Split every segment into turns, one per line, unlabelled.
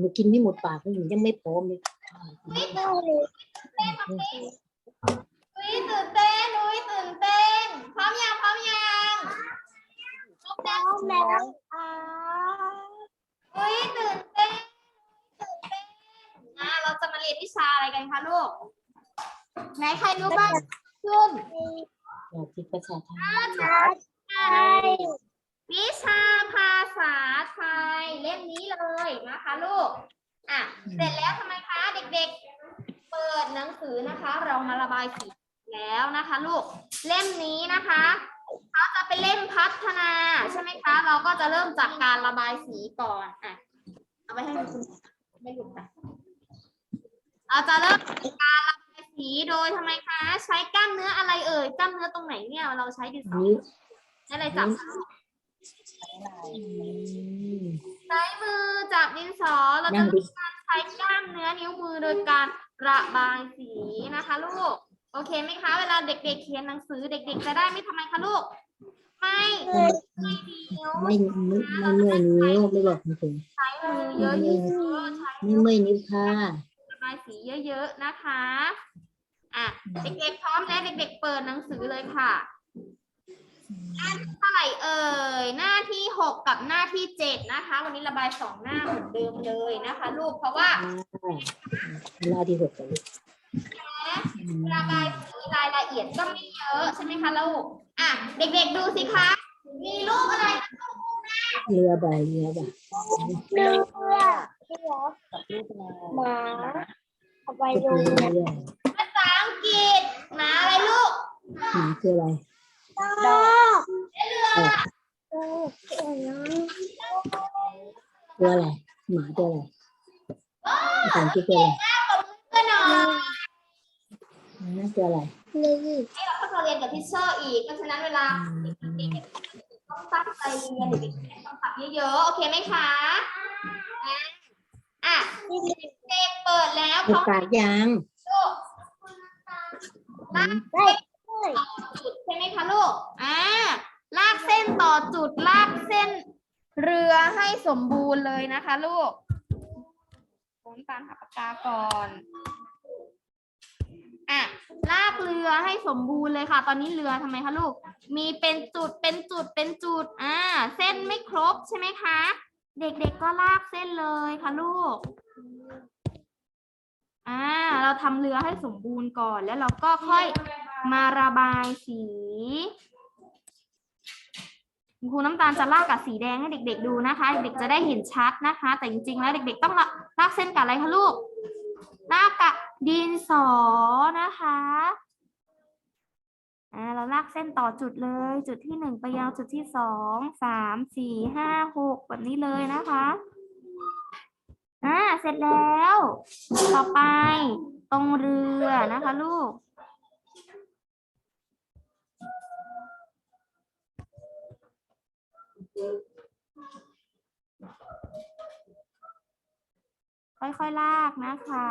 หนูกินไม่หมดปากเลยหนูยังไม่พร้อมเลย
นุ้ยตื่นเต้นนุ้ยตื่นเต้น พร้อมยังพร้อมยังพร้อมแล้วนุ้ยตื่นเต้นตื่นเต้นอะเราจะมาเรียนวิชาอะไรกันคะลูก ไหนใครรู้บ้างขึ้น
อยากกินภาษาไทย
วิชาภาษาไทยเล่มนี้เลยนะคะลูก อะ เสร็จแล้วทำไมคะเด็กๆ เปิดหนังสือนะคะ เรามาระบายสีแล้วนะคะลูก เล่มนี้นะคะเขาจะเป็นเล่มพัฒนาใช่ไหมคะ เราก็จะเริ่มจากการระบายสีก่อน อะ เอาไปให้คุณไม่หลุดไปเราจะเริ่มจากการระบายสีโดยทำไมคะ ใช้กล้ามเนื้ออะไรเอ่ย กล้ามเนื้อตรงไหนเนี่ย เราใช้ดินสอ
นิ้ว
ใช้อะไรจับ
อืม
ใช้มือจับดินสอเรา
นั่
จะ
งดิ
ใช้กล้ามเนื้อนิ้วมือโดยการระบายสีนะคะลูก โอเคไหมคะ เวลาเด็กๆเขียนหนังสือเด็ก ๆ จะได้ไม่ทำไมคะลูก ไม่ไม่นิ้ว
ไม่ไม่ไม่เมื่อยนิ้วไม่บอกจริง
ใช้มือเยอะๆใช้
ๆไม่เมื่อยนิ้วค่ะ
ระบายสีเยอะๆนะคะ อะเด็กๆพร้อมแล้วเด็ก ๆ เปิดหนังสือเลยค่ะ หน้าที่เท่าไหร่เอ่ย หน้าที่หกกับหน้าที่เจ็ดนะคะ วันนี้ระบายสองหน้าเหมือนเดิมเลยนะคะลูกเพราะว่า
หน้าที่หกกัน
ระบายสีรายละเอียดก็ไม่เยอะใช่ไหมคะลูกอะเด็กๆดูสิคะ มีรูปอะไรคะลูก
เรือใบเรือใบ
เรือ
หมา
เอาไป
เรื
ดู
อเรือ
ภาษาอังกฤษหมาอะไรลูก
หมาคืออะไร
ดอก
เออตัวอะไร หมาตัวอะไรภาษาอังกฤษตัวอะไร
เพื่อนหน่อย
นะตัวอะไร
นี่
ให้เราต้องมาเรียนกับทิชเชอร์อีก เพราะฉะนั้นเวลาเด็กๆต้องตั้งใจเรียนเด็กๆต้องปรับเยอะๆ โอเคไหมคะ อะอะเด็กเปิดแล้ว
โอ
พร้อม
กาสยัง
ลูก
ได้
จุดใช่ไหมคะลูก อ่า ลากเส้นต่อจุดลากเส้น เรือให้สมบูรณ์เลยนะคะลูกผมตาลหาปากกาก่อน อะ ลากเรือให้สมบูรณ์เลยค่ะ ตอนนี้เรือทำไมคะลูก มีเป็นจุดเป็นจุดเป็นจุด อ่า เส้นไม่ครบใช่ไหมคะ เด็กๆก็ลากเส้นเลยค่ะลูกอ่า เราทำเรือให้สมบูรณ์ก่อนแล้วเราก็ค่อย มาระบายสีครูน้ำตาลจะลากกับสีแดงให้เด็ก ๆ ดูนะคะ เด็กจะได้เห็นชัดนะคะ แต่จริงๆ แล้วเด็ก ๆ ต้องลากเส้นกับอะไรคะลูกลากกับดินสอนะคะอ่าเราลากเส้นต่อจุดเลย จุดที่หนึ่งไปยังจุดที่สองสามสี่ห้าหกแบบนี้เลยนะคะอ่าเสร็จแล้ว ต่อไปตรงเรือนะคะลูก ค่อยๆลากนะคะ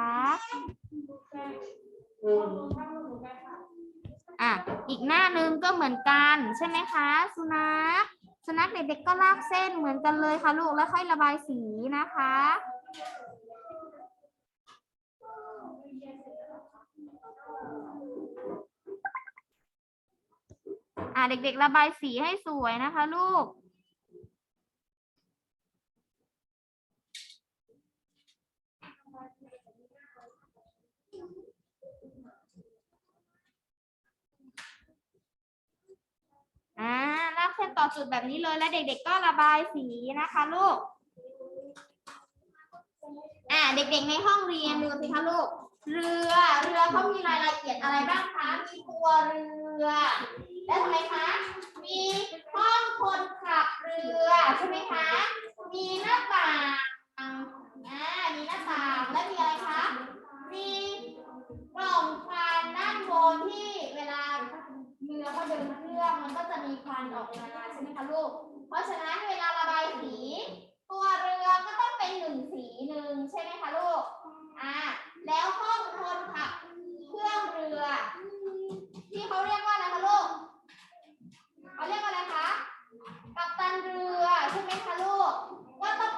อะ อีกหน้าหนึ่งก็เหมือนกันใช่ไหมคะ สุนัข สุนัขเด็กๆก็ลากเส้นเหมือนกันเลยค่ะลูกแล้วค่อยระบายสีนะคะ อะเด็กๆระบายสีให้สวยนะคะลูก อ่าลากเส้นต่อจุดแบบนี้เลยแล้วเด็กๆก็ระบายสีนะคะลูก อ่าเด็กๆในห้องเรียนดูสิคะลูก เรือ เรือเขามีรายละเอียดอะไรบ้างคะ มีตัวเรือ แล้วทำไมคะ มีห้องคนขับเรือใช่ไหมคะ มีหน้าต่างอ่า มีหน้าต่างแล้วมีอะไรคะ มีกล่องควันด้านบนที่เวลา มีควันออกมาใช่ไหมคะลูก เพราะฉะนั้นเวลาระบายสี ตัวเรือก็ต้องเป็นหนึ่งสีหนึ่งใช่ไหมคะลูก อ่า แล้วห้องคนขับเครื่องเรือ ที่เขาเรียกว่าอะไรคะลูกเขาเรียกว่าอะไรคะ กัปตันเรือใช่ไหมคะลูก ก็ต้อง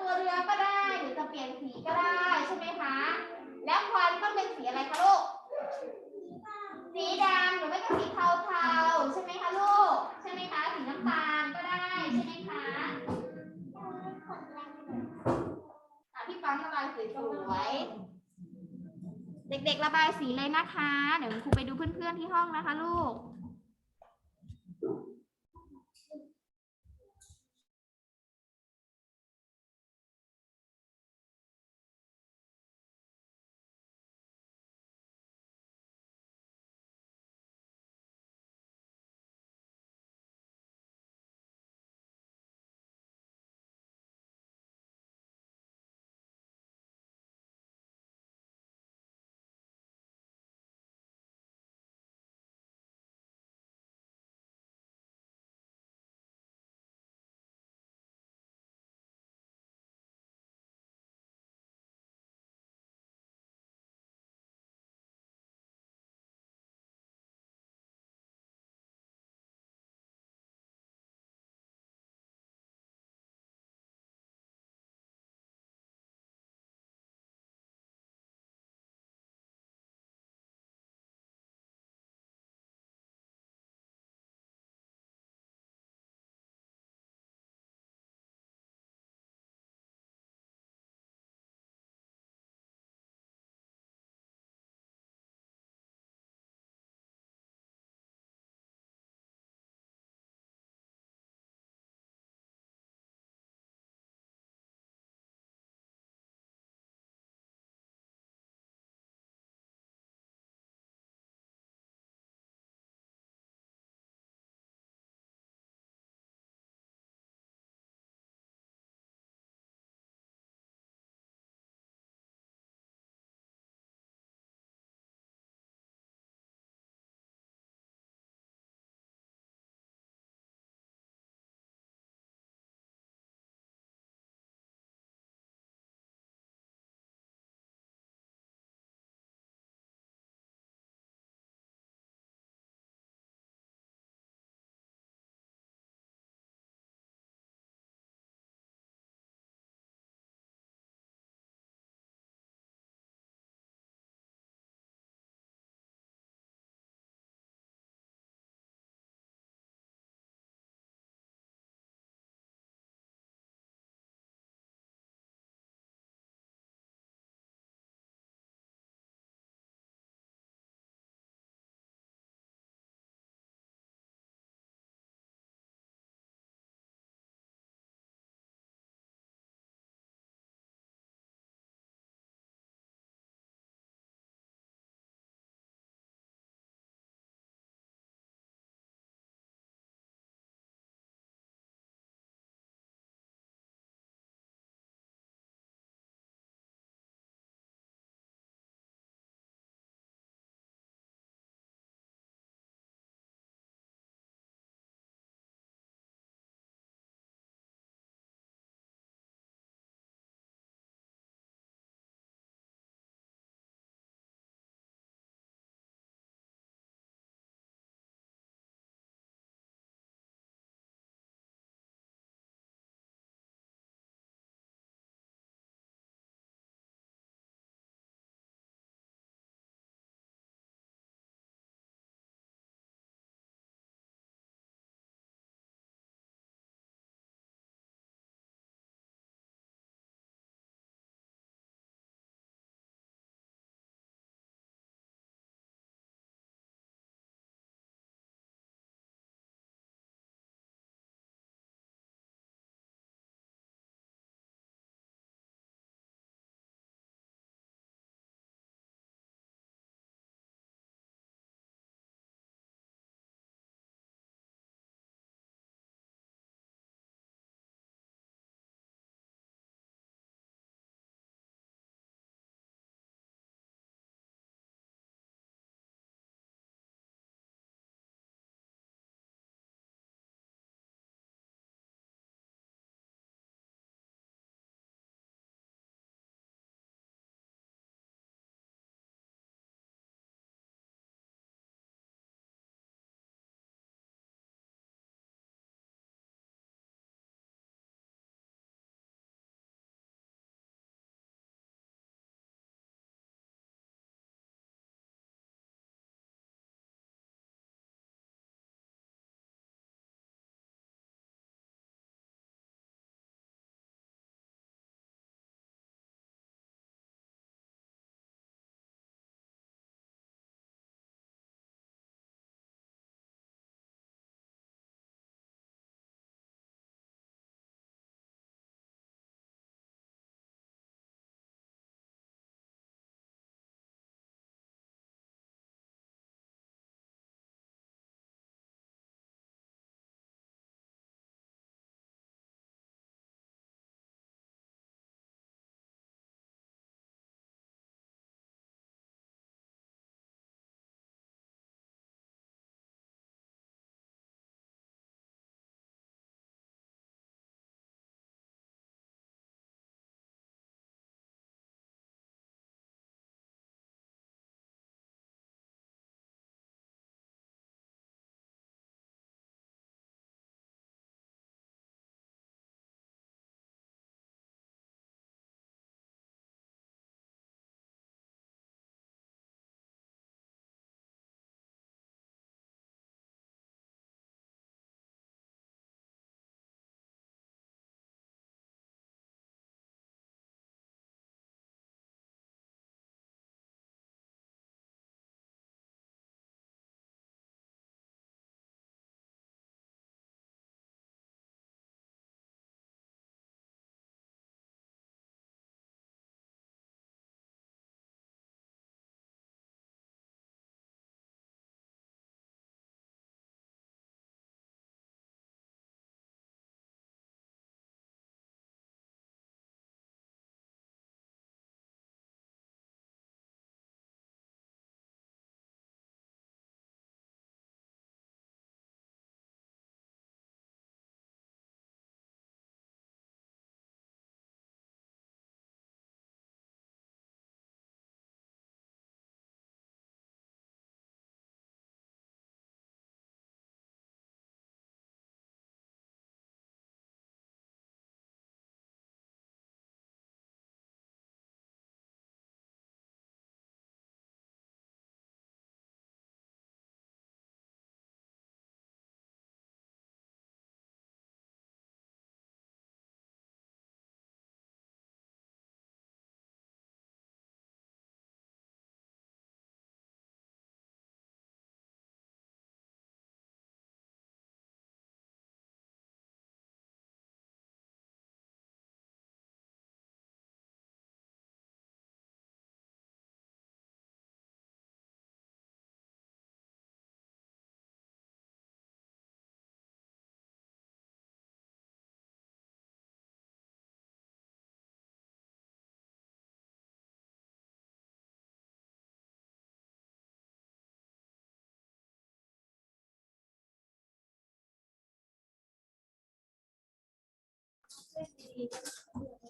ตัวเรือก็ได้ หรือจะเปลี่ยนสีก็ได้ใช่ไหมคะ แล้วควันต้องเป็ นสีอะไรคะลูก สีดำหรือไม่ก็สีเทาๆ ใช่ไหมคะลูก ใช่ไหมคะ สีน้ำตาลก็ได้ใช่ไหมคะอะพี่ปังระบายสวยๆเด็กๆระบายสีเลยนะคะ เดี๋ยวครูไปดูเพื่อนๆที่ห้องนะคะลูก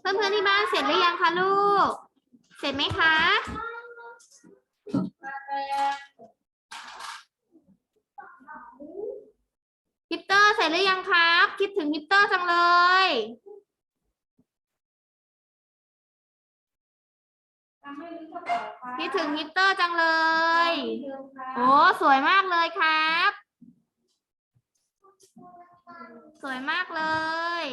เพื่อนๆที่บ้านเสร็จหรือยังคะลูก เสร็จไหมคะ ฮิปเตอร์เสร็จหรือยังครับ คิดถึงฮิปเตอร์จังเลย คิดถึงฮิปเตอร์จังเลย โอ้สวยมากเลยครับ สวยมากเลย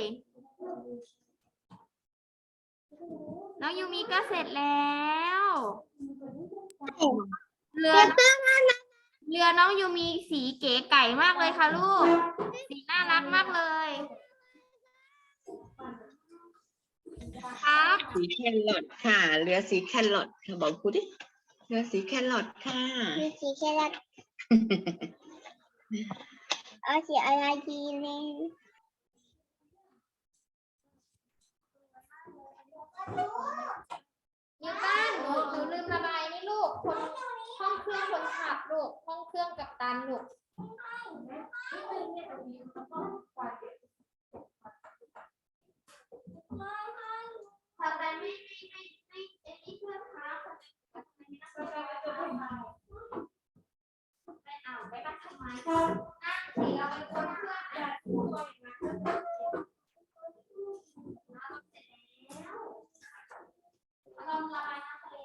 น้องยูมิก็เสร็จแล้วเรือเรือน้องยูมีสีเก๋ไก่มากเลยค่ะลูก สีน่ารักมากเลย ครับ
สีแครอทค่ะ เรือสีแครอทค่ะบอกครูดิ เรือสีแครอทค่ะ
มีสีแค่ละเอาสีอะไรดีเลย
นิวตันหนูหนูลืมระบายนี่ลูกคนห้องเครื่องคนขับลูกห้องเครื่องกับตันลูกทำไมไม่ไม่ไม่ไม่ไอ้นี่เพื่อนคะทำไมไม่นั่งไม่เอาไม่นั่งทำไมนั่งสิเราเป็นคนเครื่องอะลองระบายน้ำทะเล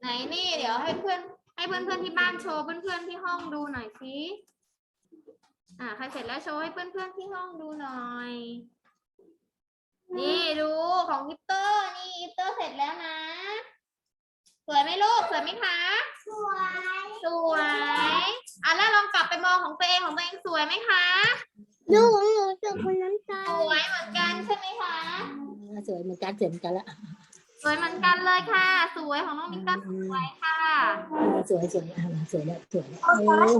ไหนนี่เดี๋ยวให้เพื่อนให้เพื่อนเพื่อนๆที่บ้านโชว์เพื่อนเพื่อนๆที่ห้องดูหน่อยสิอ่าใครเสร็จแล้วโชว์ให้เพื่อนเพื่อนๆที่ห้องดูหน่อย นี่ดูของฮิปเตอร์นี่ฮิปเตอร์เสร็จแล้วนะ สวยไหมลูกสวยไหมคะ
สวย
สวยอะแล้วลองกลับไปมองของตัวเองของตัวเองสวยไหมคะ
ดูของหนูจุกคนน้ำตา
ส
ล
วยเหมือนกันใช่ไหมคะ
อ่าสวยเหมือนกันสวยเหมือนกันละ
สวยเหมือนกันเลยค่ะ สวยของน้องมินก็สวยค่ะ
เออสวยสวยอ่าสวยแล้วสวยแล้วเออ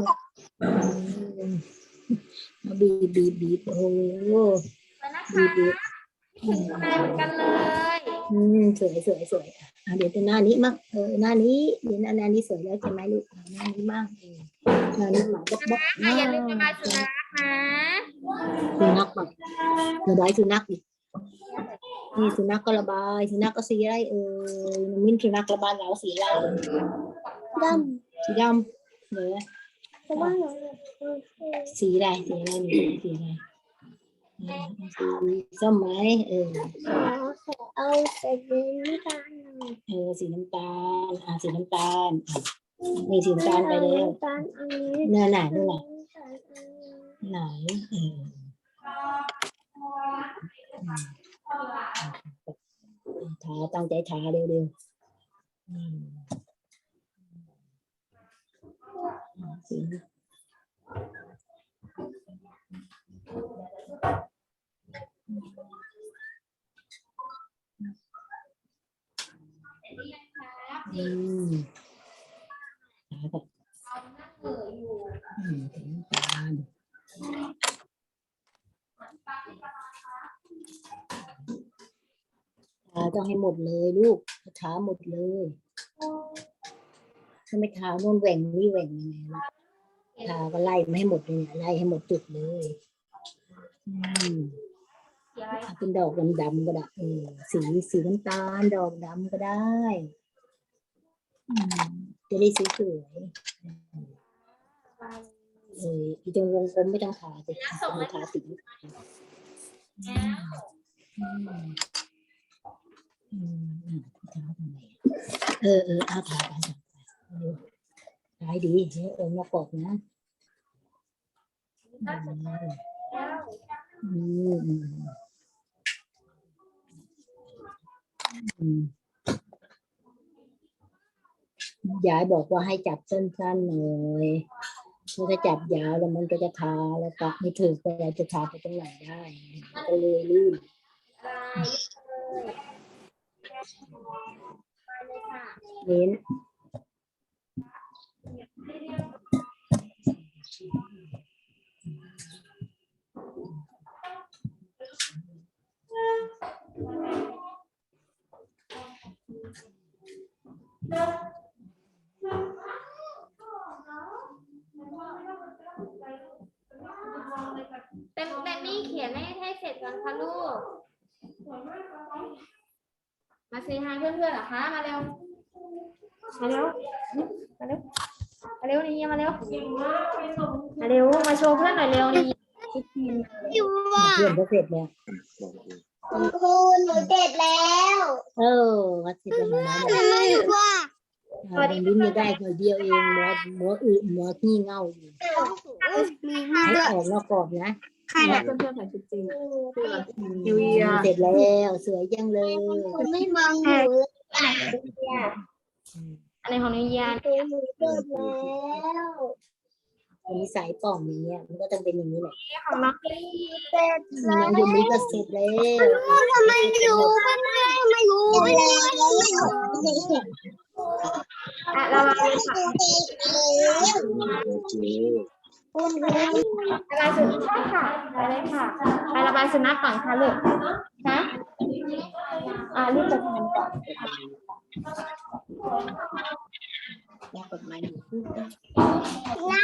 อืมเอาบีบบีบบีบโอ้โห
สวยนะ
บี
คะ
บบีบ
สวยเหมือนกันเลย
อืมสวยสวยสวยอะเดี๋ยวจะหน้านี้มั่งเออหน้านี้เดี๋ยวหน้าหน้านี้สวยแล้วใช่ไหมลูกเอาหน้านี้มั่งเออหน้านี้หมาบ๊อกบ๊อก
อะอย่าลืมระบายสุนัข นะ
สุนัขแบบระบายสุนัขดินี่สุนัขก็ระบายสุนัขก็สีอะไรเออน้องมิ้นสุนัขระบายเราสีอะไร
ด
สีดำเหนือำ
เพราะว่าหนู
สีอะไรสีอะไรหนูสีอะไรเออสีส้มไหมเออ
เอาสีน้ำตาล
เออสีน้ำตาลอ่าสีน้ำตาลอะนี่สีน้ำตาลไปแล้ว
น้ำตาลอันนี้
เนื้อไหนเนื้อไหน
น้ำตาลอั นนี้
ไหนเออทาตั้ ขาต้องให้หมดเลยลูกทาหมดเลยถ้าไม่ทาโน่นแหว่งนี่แหว่งยังไงล่ะทาก็ไล่ไม่ให้หมดเลยเนี่ยไล่ให้หมดจุดเลยอืมเป็นดอกดำๆก็ได้สีสีน้ำตาลดอกดำก็ได้จะได้สวยๆ เอออีตรงวงกลมไม่ต้องทาสิไม่ทาสี
แล้ว
เออเออเอาทาไปทาไปเร็วทาให้ดีเออมากอกนะอืมยายบอกว่าให้จับสั้นๆหน่อย เพราะจับยาวแล้วมันก็จะทาแล้วปักไม่ถึงเวลาจะทาไปตรงไหนได้ก็เลยลื่น
เลยค่ะ
เน้น
คะลูก มา เซฮายเพื่อนๆเหรอคะ มาเร็ว มาเร็ว มาเร็ว มาเร็วนี่มาเร็ว มาเร็ว มาโชว์เพื่อนหน่อยเร็วนี่
อยู่ว่า
เพื่อนก็เสร็จแล้ว
คุณครูหนูเสร็จแล้ว
เออวัดเสร็จแล้วนะ
ทำไมว่า
วันนี้มีได้คนเดียวเองหมอหมออึหมอที่เง่าอยู่
มี
ให้
ด้วย
ออกนอกกรอบนะ
ใครนะ
เพื่อนๆใส่ชุดจริง
นิวเยียเสร็จแล้วสวยจังเลย
คุณไม่มองหนู
อันไหนของนิวยา
ตัวหนูเสร็จแล้ว
อันนี้สายป่องอย่างเงี้ยมันก็ต้องเป็นอย่างนี้แหละ
ของน้อง
เสร็จ
น้องยูมิก็เสร็จแล้ว
ทำไมรู้ไม่ได้ไม่รู้ไม่ได้
อะระบายค่ะ ระบายสุนัขค่ะไปเลยค่ะไประบายสุนัขก่อนค่ะลูกนะอ่ารีบไปทานก่อน
ยากกฎหมายหนูพูดได้
น้า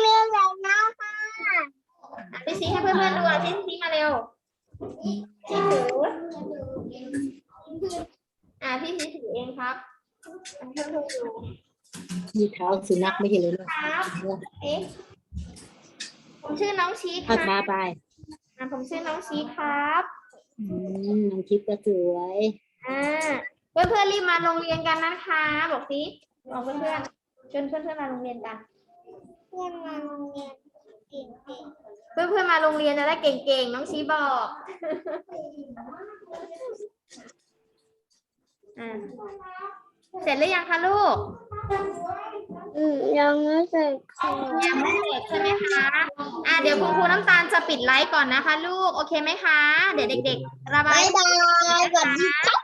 เรื่องอะไรนะค่ะ
พี่ซีให้เพื่อนๆดูอะพี่ซีมาเร็วพี่ถืออ่าพี่ซีถือเองครับเพื่อนๆดู
มีเท้าสุนัขไม่ใช่เลยเนี่ย
ครับเอ๊ะ ผมชื่อน้องชีค
เอา
รั
ทา
บ
ไป
อ่าผมชื่อน้องชีครับ
อืมน้องคิดก็สวย
อ่าเพื่อนเพื่อนๆรีบมาโรงเรียนกันนะคะ บอกสิบอกเพื่อนเพื่อนๆชวนเพื่อนเพื่อนๆมาโรงเรียนกัน
เพื่อนมาโรงเรียนเก่ง
เพื่อนเพื่อนๆมาโรงเรียนจะได้เก่งๆน้องชี้บอกอ่าเสร็จหรือยังคะลูก
ๆ อืมยังไม่เสร็จค่ะ
ยังไม่เสร็จใช่ไหมคะ อ่าเดี๋ยวคุณครูน้ำตาลจะปิดไลฟ์ก่อนนะคะ ลูก โอเคไหมคะ เดี๋ยวเด็ก ๆ ระบา
บายยบายสวัสดีค่ะ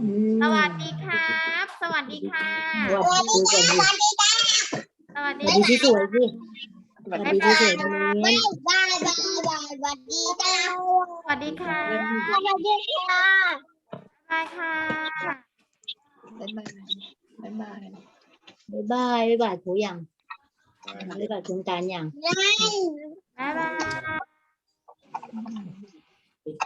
อืม
สวัสดีครับ สวัสดีค่ะ
สวัสดีก่อนดิ
สวัส
ส
ดี
วัสดีที่สวยสิ
ส
ส
วั
วั
ส
ส
ดี
ดีที่สวยตรงนี้
บายบายบายบายสวัสดีค่ะ
สวัสดีค่ะ
สวัสดีค่ะ
บายค่ะ
บ๊ายบายบ๊ายบาย
บ๊ายบายบ๊ายบายค